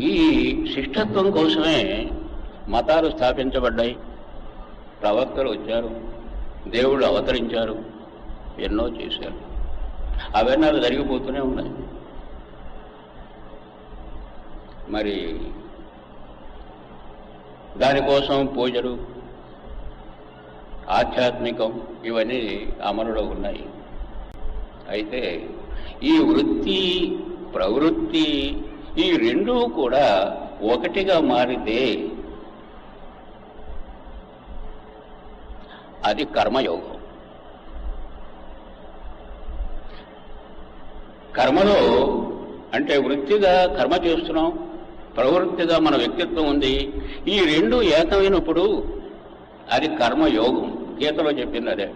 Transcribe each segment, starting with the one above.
ఈ శిష్టత్వం కోసమే మతాలు స్థాపించబడ్డాయి. ప్రవక్తలు వచ్చారు దేవుళ్ళు అవతరించారు ఎన్నో చేశారు. అవన్నీ అవి జరిగిపోతూనే ఉన్నాయి. మరి దానికోసం పూజలు ఆధ్యాత్మికం ఇవన్నీ అమలులో ఉన్నాయి. అయితే ఈ వృత్తి ప్రవృత్తి ఈ రెండూ కూడా ఒకటిగా మారితే అది కర్మయోగం. కర్మలో అంటే వృత్తిగా కర్మ చేస్తున్నాం ప్రవృత్తిగా మన వ్యక్తిత్వం ఉంది ఈ రెండు ఏకమైనప్పుడు అది కర్మయోగం. గీతలో చెప్పింది అదే.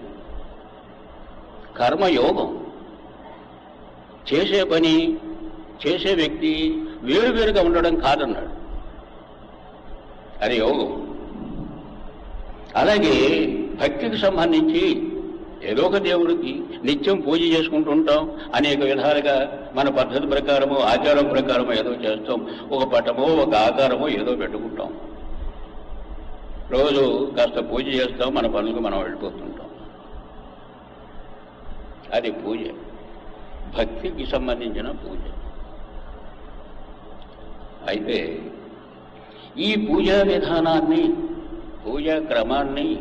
కర్మయోగం. చేసే పని చేసే వ్యక్తి వేరువేరుగా ఉండడం కాదన్నాడు. అది యోగం. అలాగే భక్తికి సంబంధించి ఏదో ఒక దేవుడికి నిత్యం పూజ చేసుకుంటూ ఉంటాం. అనేక విధాలుగా మన పద్ధతి ప్రకారము ఆచారం ప్రకారము ఏదో చేస్తాం. ఒక పటమో ఒక ఆకారమో ఏదో పెట్టుకుంటాం. రోజు కాస్త పూజ చేస్తాం మన పనులకు మనం వెళ్ళిపోతుంటాం. అది పూజ. భక్తికి సంబంధించిన పూజ. అయితే ఈ పూజా విధానాన్ని పూజా క్రమాన్ని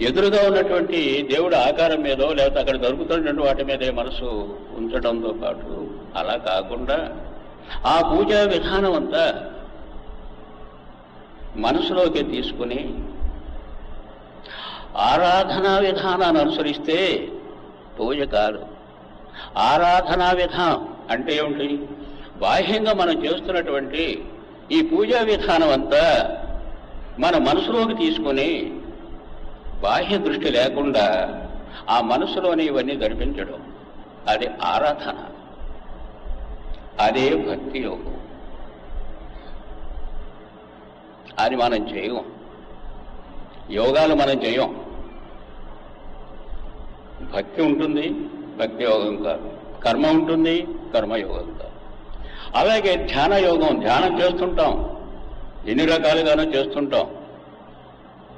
ఎదురుగా ఉన్నటువంటి దేవుడు ఆకారం మీదో లేకపోతే అక్కడ దొరుకుతున్నటువంటి వాటి మీదే మనసు ఉంచడంతో పాటు అలా కాకుండా ఆ పూజా విధానం అంతా మనసులోకి తీసుకుని ఆరాధనా విధానాన్ని అనుసరిస్తే పూజ కాదు. ఆరాధనా విధానం అంటే ఏమిటి? బాహ్యంగా మనం చేస్తున్నటువంటి ఈ పూజా విధానం అంతా మన మనసులోకి తీసుకుని బాహ్య దృష్టి లేకుండా ఆ మనసులోని ఇవన్నీ గడిపించడం. అది ఆరాధన. అదే భక్తి యోగం. అది మనం చేయం. యోగాలు మనం చేయం. భక్తి ఉంటుంది భక్తి యోగం కాదు. కర్మ ఉంటుంది కర్మయోగం కాదు. అలాగే ధ్యాన యోగం ధ్యానం చేస్తుంటాం. ఎన్ని రకాలుగానో చేస్తుంటాం.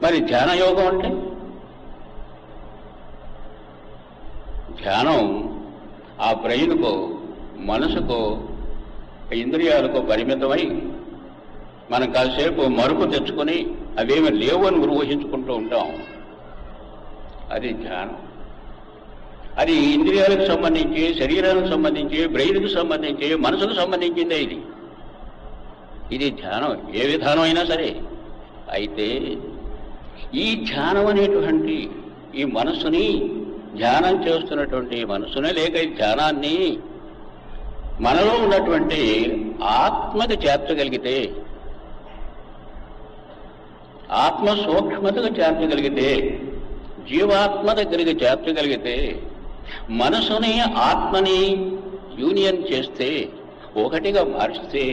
మరి ధ్యాన యోగం అంటే? ధ్యానం ఆ బ్రెయిన్కో మనసుకో ఇంద్రియాలకు పరిమితమై మనం కాసేపు మరుపు తెచ్చుకొని అవేమి లేవు అని ఊహించుకుంటూ ఉంటాం. అది ధ్యానం. అది ఇంద్రియాలకు సంబంధించి శరీరానికి సంబంధించి బ్రెయిన్కు సంబంధించి మనసుకు సంబంధించిందే ఇది. ఇది ధ్యానం. ఏ విధానం అయినా సరే. అయితే ఈ ధ్యానం అనేటువంటి ఈ మనస్సుని ధ్యానం చేస్తున్నటువంటి మనసునే లేక ఈ ధ్యానాన్ని మనలో ఉన్నటువంటి ఆత్మకు చేర్చగలిగితే ఆత్మ సూక్ష్మతకు చేర్చగలిగితే జీవాత్మ దగ్గరికి చేర్చగలిగితే మనసుని ఆత్మని యూనియన్ చేస్తే ఒకటిగా మార్చితే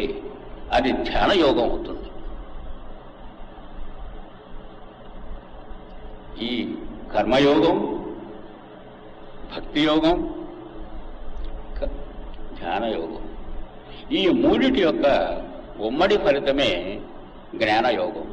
అది ధ్యాన యోగం అవుతుంది. ఈ కర్మయోగం భక్తి యోగం ధ్యానయోగం ఈ మూడిటి యొక్క ఉమ్మడి ఫలితమే జ్ఞానయోగం